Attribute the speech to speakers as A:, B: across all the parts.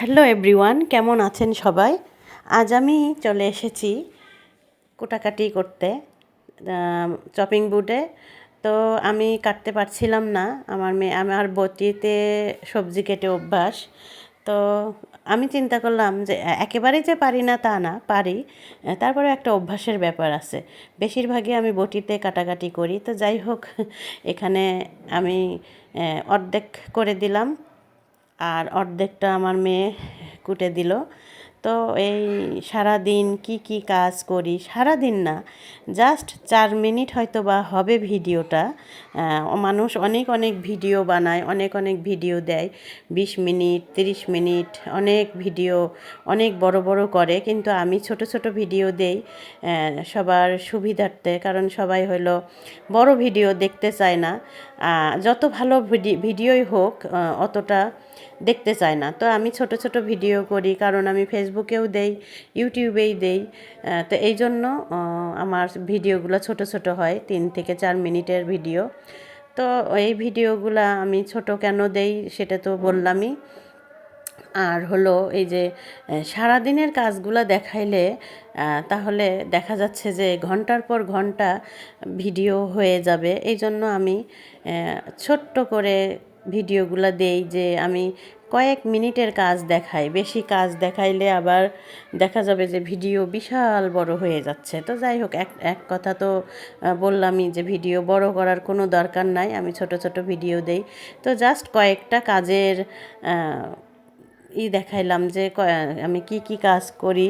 A: Hello everyone, কেমন আছেন সবাই? আজ আমি চলে এসেছি কোটাকাটি করতে চপিং বুটে তো আমি কাটতে পারছিলাম না, আমার মেয়ে, আমার বটিতে সবজি কেটে অভ্যাস। তো আমি চিন্তা করলাম যে, একেবারেই যে পারি না তা না, পারি। তারপরে একটা অভ্যাসের ব্যাপার আছে। বেশিরভাগই আমি বটিতে কাটাকাটি করি। তো যাই হোক, এখানে আমি অর্ধেক করে দিলাম। আর অর্ধেকটা আমার মেয়ে কুটে দিল। তো এই সারা দিন কি কি কাজ করি? সারা দিন না জাস্ট চার মিনিট হয়তো বা হবে ভিডিওটা। মানুষ অনেক অনেক ভিডিও বানায়, অনেক অনেক ভিডিও দেয়। বিশ মিনিট, তিরিশ মিনিট, অনেক ভিডিও, অনেক বড় বড় করে। কিন্তু আমি ছোট ছোট ভিডিও দেই সবার সুবিধার্থে। কারণ সবাই হলো বড় ভিডিও দেখতে চায় না। যত ভালো ভিডিওই হোক অতটা দেখতে চায় না। তো আমি ছোট ছোট ভিডিও করি, কারণ আমি ফেসবুকেও দেই, ইউটিউবেই দেই তো এই জন্য আমার ভিডিওগুলো ছোট ছোট হয়, তিন থেকে চার মিনিটের ভিডিও। তো এই ভিডিওগুলো আমি ছোট কেন দেই, সেটা তো বললামই। আর হলো এই যে সারাদিনের কাজগুলো দেখাইলে তাহলে দেখা যাচ্ছে যে ঘণ্টার পর ঘণ্টা ভিডিও হয়ে যাবে। এই জন্য আমি ছোট্ট করে ভিডিওগুলো দেই যে আমি কয়েক মিনিটের কাজ দেখাই। বেশি কাজ দেখাইলে আবার দেখা যাবে যে ভিডিও বিশাল বড় হয়ে যাচ্ছে। তো যাই হোক, এক এক কথা তো বললামই যে ভিডিও বড় করার কোনো দরকার নাই। আমি ছোট ছোট ভিডিও দেই। তো জাস্ট কয়েকটা কাজের ই দেখাইলাম যে আমি কি কি কাজ করি,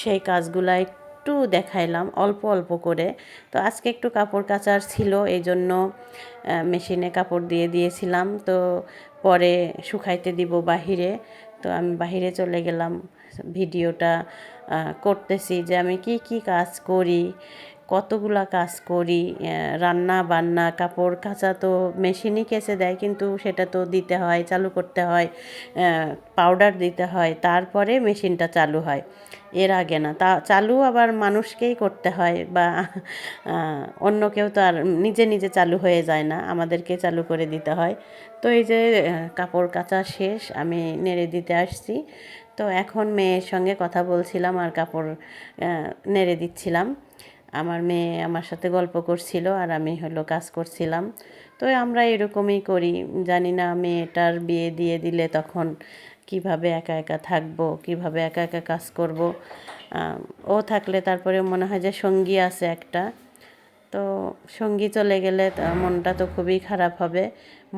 A: সেই কাজগুলো একটু দেখাইলাম, অল্প অল্প করে। তো আজকে একটু কাপড় কাচার ছিল এই জন্য মেশিনে কাপড় দিয়ে দিয়েছিলাম। তো পরে শুকাইতে দিব বাহিরে। তো আমি বাহিরে চলে গেলাম, ভিডিওটা করতেছি যে আমি কি কি কাজ করি কতগুলা কাজ করি রান্না, বান্না, কাপড় কাচা তো মেশিনই কেচে দেয়, কিন্তু সেটা তো দিতে হয়, চালু করতে হয় পাউডার দিতে হয়, তারপরে মেশিনটা চালু হয়। এর আগে না, তা চালু আবার মানুষকেই করতে হয় বা অন্য কেউ তো আর নিজে নিজে চালু হয়ে যায় না, আমাদেরকে চালু করে দিতে হয়। তো এই যে কাপড় কাচা শেষ, আমি নেড়ে দিতে আসছি। তো এখন মেয়ের সঙ্গে কথা বলছিলাম আর কাপড় নেড়ে দিচ্ছিলাম। আমার মেয়ে আমার সাথে গল্প করছিল আর আমি হলো কাজ করছিলাম। তো আমরা এরকমই করি। জানি না মেয়েটার বিয়ে দিয়ে দিলে তখন কীভাবে একা একা থাকব, কীভাবে একা একা কাজ করব। ও থাকলে তারপরে মনে হয় যে সঙ্গী আছে একটা। তো সঙ্গী চলে গেলে মনটা তো খুবই খারাপ হবে।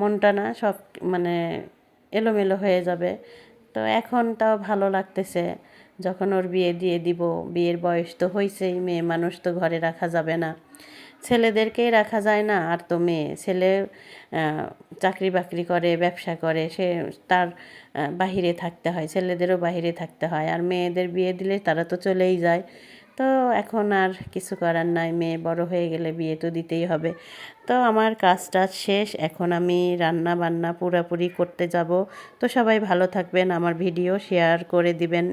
A: মনটা না সব মানে এলোমেলো হয়ে যাবে। তো এখন তাও ভালো লাগতেছে। যখন ওর বিয়ে দিয়ে দিব, বিয়ের বয়স তো হয়েছেই মেয়ে মানুষ তো ঘরে রাখা যাবে না। ছেলেদেরকেই রাখা যায় না, আর তো মেয়ে। ছেলে চাকরি বাকরি করে, ব্যবসা করে, সে তার বাহিরে থাকতে হয়, ছেলেদেরও বাহিরে থাকতে হয়। আর মেয়েদের বিয়ে দিলে তারা তো চলেই যায়। তো এখন আর কিছু করার নাই, মেয়ে বড় হয়ে গেলে বিয়ে তো দিতেই হবে। তো আমার কাজটা শেষ, এখন আমি রান্না বান্না পুরাপুরি করতে যাব। তো সবাই ভালো থাকবেন, আমার ভিডিও শেয়ার করে দিবেন।